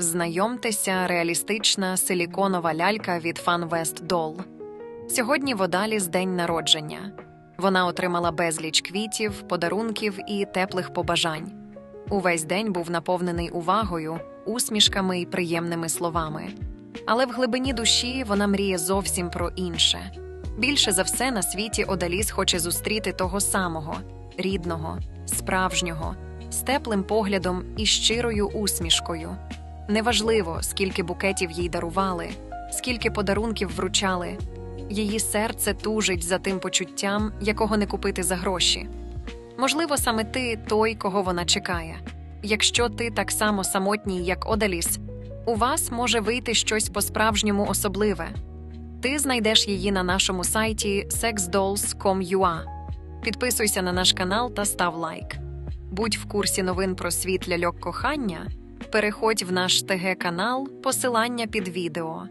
Знайомтеся, реалістична силіконова лялька від FunVest Doll. Сьогодні в Одаліс день народження. Вона отримала безліч квітів, подарунків і теплих побажань. Увесь день був наповнений увагою, усмішками і приємними словами. Але в глибині душі вона мріє зовсім про інше. Більше за все на світі Одаліс хоче зустріти того самого, рідного, справжнього, з теплим поглядом і щирою усмішкою. Неважливо, скільки букетів їй дарували, скільки подарунків вручали. Її серце тужить за тим почуттям, якого не купити за гроші. Можливо, саме ти той, кого вона чекає. Якщо ти так само самотній, як Одаліс, у вас може вийти щось по-справжньому особливе. Ти знайдеш її на нашому сайті sexdolls.com.ua. Підписуйся на наш канал та став лайк. Будь в курсі новин про світ ляльок кохання. Переходь в наш ТГ канал, посилання під відео.